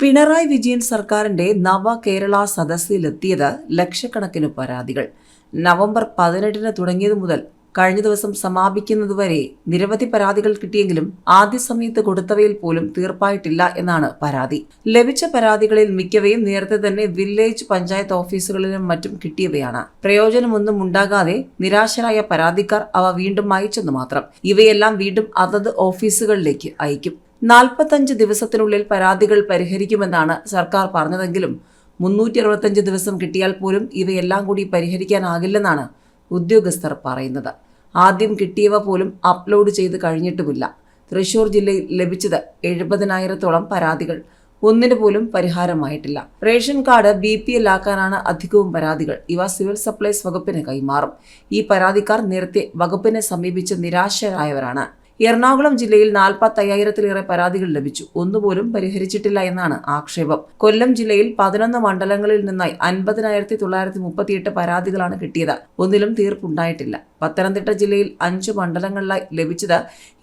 പിണറായി വിജയൻ സർക്കാരിന്റെ നവ കേരള സദസ്സിലെത്തിയത് ലക്ഷക്കണക്കിന് പരാതികൾ. നവംബർ പതിനെട്ടിന് തുടങ്ങിയത് മുതൽ കഴിഞ്ഞ ദിവസം സമാപിക്കുന്നതുവരെ നിരവധി പരാതികൾ കിട്ടിയെങ്കിലും ആദ്യ സമയത്ത് കൊടുത്തവയിൽ പോലും തീർപ്പായിട്ടില്ല എന്നാണ് പരാതി. ലഭിച്ച പരാതികളിൽ മിക്കവയും നേരത്തെ തന്നെ വില്ലേജ് പഞ്ചായത്ത് ഓഫീസുകളിലും മറ്റും കിട്ടിയവയാണ്. പ്രയോജനമൊന്നും ഉണ്ടാകാതെ നിരാശരായ പരാതിക്കാർ അവ വീണ്ടും അയച്ചെന്ന് മാത്രം. ഇവയെല്ലാം വീണ്ടും അതത് ഓഫീസുകളിലേക്ക് അയക്കും. നാൽപ്പത്തഞ്ച് ദിവസത്തിനുള്ളിൽ പരാതികൾ പരിഹരിക്കുമെന്നാണ് സർക്കാർ പറഞ്ഞതെങ്കിലും മുന്നൂറ്റി അറുപത്തഞ്ച് ദിവസം കിട്ടിയാൽ പോലും ഇവയെല്ലാം കൂടി പരിഹരിക്കാനാകില്ലെന്നാണ് ഉദ്യോഗസ്ഥർ പറയുന്നത്. ആദ്യം കിട്ടിയവ പോലും അപ്ലോഡ് ചെയ്ത് കഴിഞ്ഞിട്ടുമില്ല. തൃശൂർ ജില്ലയിൽ ലഭിച്ചത് എഴുപതിനായിരത്തോളം പരാതികൾ. ഒന്നിനു പോലും പരിഹാരമായിട്ടില്ല. Ration card B P L ആക്കാനാണ് അധികവും പരാതികൾ. ഇവ സിവിൽ സപ്ലൈസ് വകുപ്പിന് കൈമാറും. ഈ പരാതിക്കാർ നേരത്തെ വകുപ്പിനെ സമീപിച്ച് നിരാശരായവരാണ്. എറണാകുളം ജില്ലയിൽ നാൽപ്പത്തയ്യായിരത്തിലേറെ പരാതികൾ ലഭിച്ചു. ഒന്നുപോലും പരിഹരിച്ചിട്ടില്ല എന്നാണ് ആക്ഷേപം. കൊല്ലം ജില്ലയിൽ പതിനൊന്ന് മണ്ഡലങ്ങളിൽ നിന്നായി അൻപതിനായിരത്തി തൊള്ളായിരത്തി മുപ്പത്തിയെട്ട് പരാതികളാണ് കിട്ടിയത്. ഒന്നിലും തീർപ്പുണ്ടായിട്ടില്ല. പത്തനംതിട്ട ജില്ലയിൽ അഞ്ച് മണ്ഡലങ്ങളിലായി ലഭിച്ചത്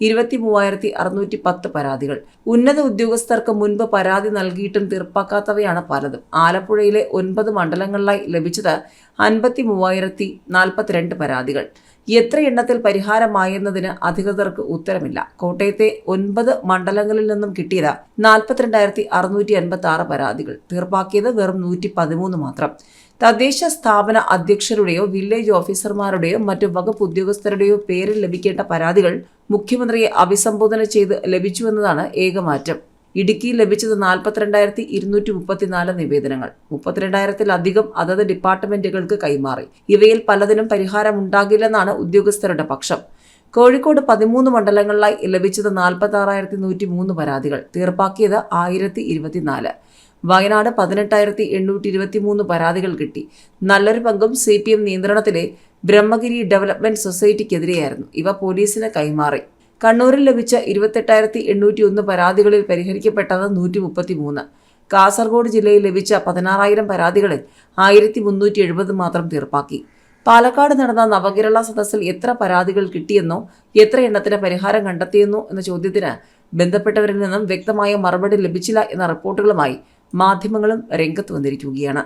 ഇരുപത്തി മൂവായിരത്തി അറുന്നൂറ്റി പത്ത് പരാതികൾ. ഉന്നത ഉദ്യോഗസ്ഥർക്ക് മുൻപ് പരാതി നൽകിയിട്ടും തീർപ്പാക്കാത്തവയാണ് പലതും. ആലപ്പുഴയിലെ ഒൻപത് മണ്ഡലങ്ങളിലായി ലഭിച്ചത് അൻപത്തി മൂവായിരത്തി നാൽപ്പത്തിരണ്ട് പരാതികൾ. എത്ര എണ്ണത്തിൽ പരിഹാരമായെന്നതിന് അധികൃതർക്ക് ഉത്തരമില്ല. കോട്ടയത്തെ ഒൻപത് മണ്ഡലങ്ങളിൽ നിന്നും കിട്ടിയത് നാൽപ്പത്തിരണ്ടായിരത്തി അറുന്നൂറ്റി അൻപത്തി ആറ് പരാതികൾ. തീർപ്പാക്കിയത് വെറും നൂറ്റി പതിമൂന്ന് മാത്രം. തദ്ദേശ സ്ഥാപന അധ്യക്ഷരുടെയോ വില്ലേജ് ഓഫീസർമാരുടെയോ മറ്റു വകുപ്പ് ഉദ്യോഗസ്ഥരുടെയോ പേരിൽ ലഭിക്കേണ്ട പരാതികൾ മുഖ്യമന്ത്രിയെ അഭിസംബോധന ചെയ്ത് ലഭിച്ചുവെന്നതാണ് ഏകമാറ്റം. ഇടുക്കിയിൽ ലഭിച്ചത് നാൽപ്പത്തിരണ്ടായിരത്തി ഇരുന്നൂറ്റി മുപ്പത്തിനാല് നിവേദനങ്ങൾ. മുപ്പത്തിരണ്ടായിരത്തിലധികം അതത് ഡിപ്പാർട്ട്മെന്റുകൾക്ക് കൈമാറി. ഇവയിൽ പലതിനും പരിഹാരമുണ്ടാകില്ലെന്നാണ് ഉദ്യോഗസ്ഥരുടെ പക്ഷം. കോഴിക്കോട് പതിമൂന്ന് മണ്ഡലങ്ങളിലായി ലഭിച്ചത് നാൽപ്പത്തി ആറായിരത്തി നൂറ്റി മൂന്ന് പരാതികൾ. തീർപ്പാക്കിയത് ആയിരത്തി ഇരുപത്തിനാല് വയനാട് പതിനെട്ടായിരത്തി എണ്ണൂറ്റി ഇരുപത്തി മൂന്ന് പരാതികൾ കിട്ടി. നല്ലൊരു പങ്കും സി പി എം നിയന്ത്രണത്തിലെ ബ്രഹ്മഗിരി ഡെവലപ്മെന്റ് സൊസൈറ്റിക്കെതിരെയായിരുന്നു. ഇവ പോലീസിന് കൈമാറി. കണ്ണൂരിൽ ലഭിച്ച ഇരുപത്തെട്ടായിരത്തി എണ്ണൂറ്റി ഒന്ന് പരാതികളിൽ പരിഹരിക്കപ്പെട്ടത് നൂറ്റി മുപ്പത്തി മൂന്ന് കാസർഗോഡ് ജില്ലയിൽ ലഭിച്ച പതിനാറായിരം പരാതികളിൽ ആയിരത്തി മുന്നൂറ്റി എഴുപത് മാത്രം തീർപ്പാക്കി. പാലക്കാട് നടന്ന നവകേരള സദസ്സിൽ എത്ര പരാതികൾ കിട്ടിയെന്നോ എത്ര എണ്ണത്തിന് പരിഹാരം കണ്ടെത്തിയെന്നോ എന്ന ചോദ്യത്തിന് ബന്ധപ്പെട്ടവരിൽ നിന്നും വ്യക്തമായ മറുപടി ലഭിച്ചില്ല എന്ന റിപ്പോർട്ടുകളുമായി മാധ്യമങ്ങളും രംഗത്ത് വന്നിരിക്കുകയാണ്.